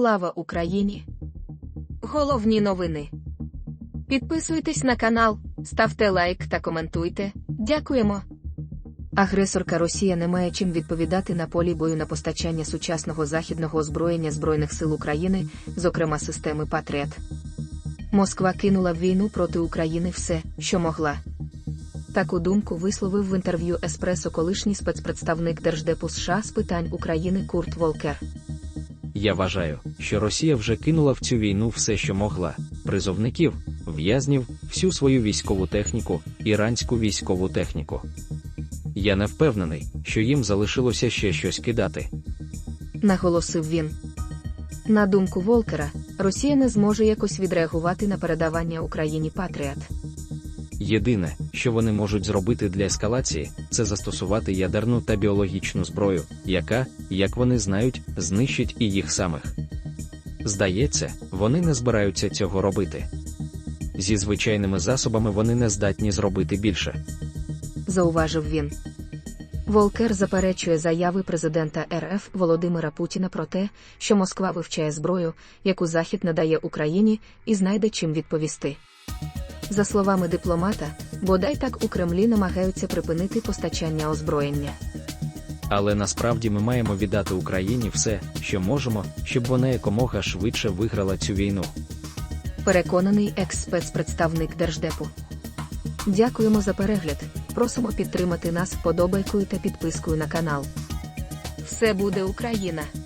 Слава Україні! Головні новини. Підписуйтесь на канал, ставте лайк та коментуйте. Дякуємо. Агресорка Росія не має чим відповідати на полі бою на постачання сучасного західного озброєння Збройних сил України, зокрема системи Патріот. Москва кинула в війну проти України все, що могла. Таку думку висловив в інтерв'ю Еспресо колишній спецпредставник Держдепу США з питань України Курт Волкер. Я вважаю, що Росія вже кинула в цю війну все, що могла: призовників, в'язнів, всю свою військову техніку, іранську військову техніку. Я не впевнений, що їм залишилося ще щось кидати. наголосив він. На думку Волкера, Росія не зможе якось відреагувати на передавання Україні Патріот. Єдине, що вони можуть зробити для ескалації, це застосувати ядерну та біологічну зброю, яка, як вони знають, знищить і їх самих. Здається, вони не збираються цього робити. Зі звичайними засобами вони не здатні зробити більше. зауважив він. Волкер заперечує заяви президента РФ Володимира Путіна про те, що Москва вивчає зброю, яку Захід надає Україні, і знайде чим відповісти. За словами дипломата, бодай так у Кремлі намагаються припинити постачання озброєння. Але насправді ми маємо віддати Україні все, що можемо, щоб вона якомога швидше виграла цю війну. переконаний екс-спецпредставник Держдепу. Дякуємо за перегляд. Просимо підтримати нас вподобайкою та підпискою на канал. Все буде Україна!